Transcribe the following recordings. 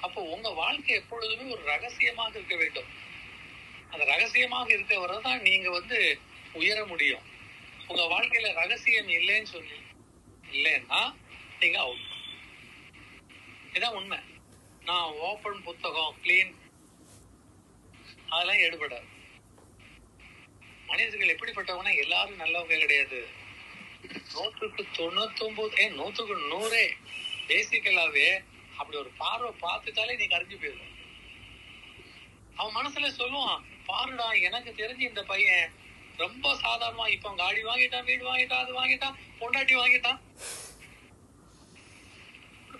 அப்போ உங்க வாழ்க்கை எப்பொழுதுமே ஒரு ரகசியமாக இருக்க வேண்டும். அந்த ரகசியமாக இருக்க வரதான் நீங்க வந்து உயர முடியும். உங்க வாழ்க்கையில ரகசியம் இல்லைன்னு சொல்லி இல்லைன்னா நீங்க அவுட் இதான் உண்மை. நான் ஓப்பன் புத்தகம் கிளீன் அதெல்லாம் எடுபடாது. மனிதர்கள் எப்படிப்பட்டவங்கன்னா எல்லாரும் நல்லவங்க கிடையாது. நூற்றுக்கு தொண்ணூத்தி ஒன்பது ஏன் நூற்றுக்கு நூறே. பேசிக்கலாவே அப்படி ஒரு பார்வை பார்த்துட்டாலே நீ கரைஞ்சு போயிடும் அவன் மனசுல சொல்லுவான் பாருடா எனக்கு தெரிஞ்சு இந்த பையன் ரொம்ப சாதாரணமா இப்ப காடி வாங்கிட்டான் வீடு வாங்கிட்டான் அது வாங்கிட்டான் பொண்டாட்டி வாங்கிட்டான்.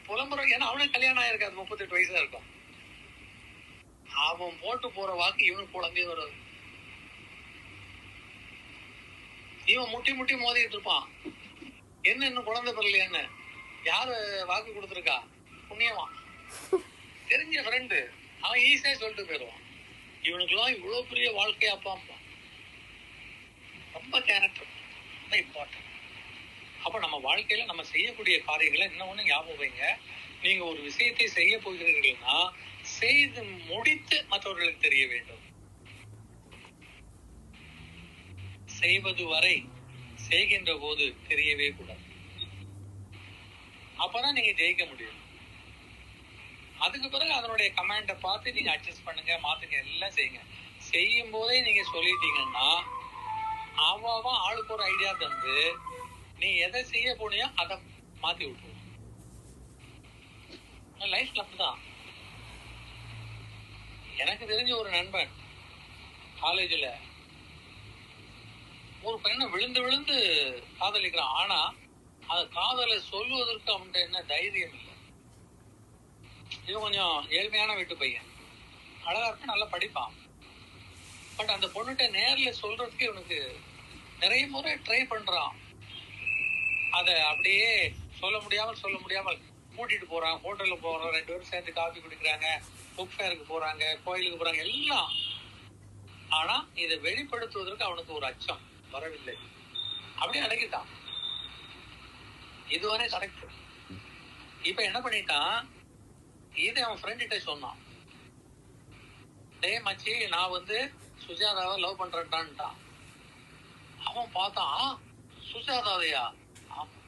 புலம்புற ஏன்னா அவனுக்கு கல்யாணம் ஆயிருக்காது முப்பத்தெட்டு வயசா இருக்கும். அவன் போட்டு போற வாக்கு இவனுக்கு குழந்தைய வராது. இவன் முட்டி முட்டி மோதிட்டு இருப்பான். என்ன இன்னும் குழந்தை பிறலையான்னு யாரு வாக்கு கொடுத்துருக்கா? புண்ணியமா? தெரிஞ்ச ஃப்ரெண்டு அவன் ஈஸியா சொல்லிட்டு போயிடுவான். இவனுக்கெல்லாம் இவ்வளவு பெரிய வாழ்க்கை அப்பா ரொம்ப கேரக்டர் ரொம்ப இம்பார்ட்டன்ட் அப்ப நம்ம வாழ்க்கையில நம்ம செய்யக்கூடிய காரியங்களை இன்னொன்னு ஞாபகம் வைங்க. நீங்க ஒரு விஷயத்தை செய்ய போகிறீர்கள்னா செய்து முடித்து மற்றவர்களுக்கு தெரிய வேண்டும். செய்வது வரை செய்கின்ற போது தெரியவே கூடாது. அப்பதான் நீங்க ஜெயிக்க முடியும். அதுக்கு பிறகு அதனுடைய கமெண்ட பார்த்து நீங்க அட்ஜஸ்ட் பண்ணுங்க மாத்துங்க எல்லாம் செய்யுங்க. செய்யும் போதே நீங்க சொல்லிட்டீங்கன்னா அவன் ஆளுக்கு ஒரு ஐடியா தந்து நீ எதை செய்ய போனியோ அதை மாத்தி விட்டுருவோம் லைஃப்ல அப்படிதான். எனக்கு தெரிஞ்ச ஒரு நண்பன் காலேஜ்ல ஒரு பெண்ணை விழுந்து விழுந்து காதலிக்கிறான். ஆனா அந்த காதலை சொல்லுவதற்கு அவன்கிட்ட என்ன தைரியம் இல்லை. இவன் கொஞ்சம் ஏழ்மையான வீட்டு பையன். அழகா இருக்க நல்லா படிப்பான். பட் அந்த பொண்ணுகிட்ட நேர்ல சொல்றதுக்கு இவனுக்கு நிறைய முறை ட்ரை பண்றான். அத அப்படியே சொல்ல முடியாமல் சொல்ல முடியாமல் கூட்டிட்டு போறான். ஹோட்டல்ல போறோம் ரெண்டு பேரும் சேர்ந்து காஃபி குடிக்கிறாங்க. புக் ஃபேருக்கு போறாங்க. கோயிலுக்கு போறாங்க. எல்லாம். ஆனா இதை வெளிப்படுத்துவதற்கு அவனுக்கு ஒரு அச்சம். வரவில்லை. அப்படியே அடக்கிட்டான். இதுவரை கரெக்ட் இப்ப என்ன பண்ணிட்டான்? இதை அவன் ஃப்ரெண்ட் கிட்ட சொன்னான். டே மச்சி நான் வந்து சுஜாதாவை லவ் பண்றேன்டான்ட்டான். அவன் பார்த்தான் சுஜாதாவையா? ஆமா.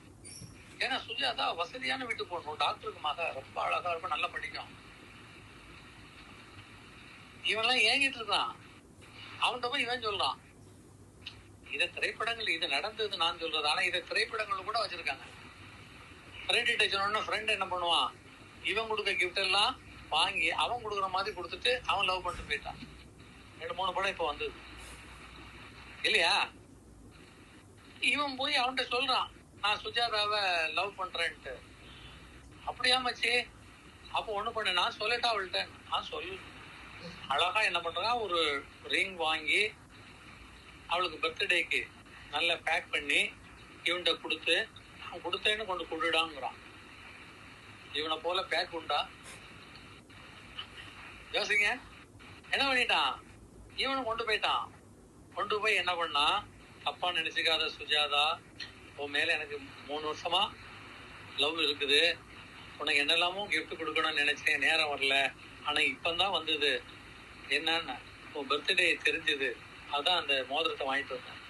ஏன்னா சுஜாதா வசதியான வீட்டு போடணும் டாக்டருக்கு மக ரொம்ப அழகா இருக்கும் நல்லா படிக்கும். இவன்லாம் ஏங்கிட்டு இருக்கான். அவன்கிட்ட போய் இவன் சொல்றான் இத திரைப்படங்கள் இது நடந்தது நான் சொல்றது. ஆனா இத திரைப்படங்கள் கூட வச்சிருக்காங்க. கிரெடிட் கிட்ட ஃப்ரெண்ட் என்ன பண்ணுவான்? இவன் கொடுக்க கிஃப்ட் எல்லாம் வாங்கி அவன் கொடுக்குற மாதிரி கொடுத்துட்டு அவன் லவ் பண்ணிட்டு போயிட்டான். ரெண்டு மூணு படம் இப்போ வந்தது. இல்லையா? இவன் போய் அவன்கிட்ட சொல்றான் நான் சுஜாதாவை லவ் பண்றேன்ட்டு. அப்படியா மச்சி? அப்போ ஒண்ணு பண்ணு நான் சொல்லட்டா அவள்கிட்ட. நான் சொல்லு. அழகா என்ன பண்றான் ஒரு ரிங் வாங்கி அவளுக்கு பர்த்டேக்கு நல்லா பேக் பண்ணி இவன்கிட்ட கொடுத்து நான் கொடுத்தேன்னு கொண்டு கொடுடாங்கிறான் இவனை போல பேக் உண்டா யோசிங்க. என்ன பண்ணிட்டான்? இவனை கொண்டு போயிட்டான். கொண்டு போய் என்ன பண்ணா? தப்பா நினைச்சுக்காத சுஜாதா உன் மேல எனக்கு மூணு வருஷமா லவ் இருக்குது. உனக்கு என்னெல்லாமோ கிஃப்ட் கொடுக்கணும்னு நினைச்சேன் நேரம் வரல. ஆனா இப்பந்தான் வந்தது. என்னன்னா உன் பர்த்டே தெரிஞ்சது. அதான் அந்த மோதிரத்தை வாங்கிட்டு வந்தேன்.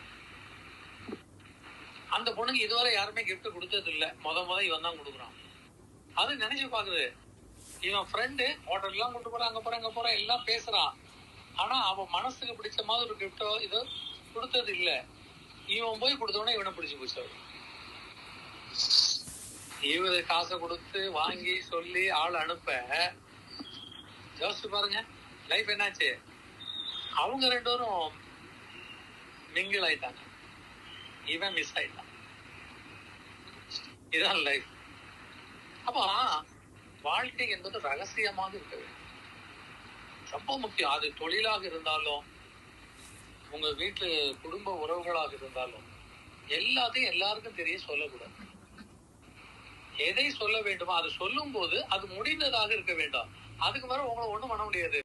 அந்த பொண்ணுக்கு இதுவரை யாருமே கிஃப்ட் கொடுத்தது இல்ல முத முத இவன் தான் கொடுக்குறான். அது நினைச்சு பாக்குது. இவன் ஃப்ரெண்டு ஹோட்டல் எல்லாம் கொண்டு போறான் அங்க போறான் அங்க போறான் எல்லாம் பேசுறான். ஆனா அவன் மனசுக்கு பிடிச்ச மாதிரி ஒரு கிஃப்டோ இது கொடுத்தது இல்ல இவன் போய் கொடுத்தவனே இவனை பிடிச்சு போச்சு அவளுக்கு. இவரு காசை கொடுத்து வாங்கி சொல்லி ஆள் அனுப்ப யோசிச்சு பாருங்க லைஃப் என்னாச்சு? அவங்க ரெண்டு பேரும் மிங்கிள் ஆயிட்டாங்க. இவன் மிஸ் ஆயிடலாம் இதுதான் லைஃப் அப்போ வாழ்க்கை என்பது ரகசியமாக இருக்க வேண்டும். ரொம்ப முக்கியம். அது தொழிலாக இருந்தாலும் உங்க வீட்டு குடும்ப உறவுகளாக இருந்தாலும் எல்லாத்தையும் எல்லாருக்கும் தெரிய சொல்லக்கூடாது. எதை சொல்ல வேண்டுமோ அது சொல்லும் போது அது முடிந்ததாக இருக்க வேண்டாம். அதுக்கு மேல உங்களை ஒண்ணும் பண்ண முடியாது.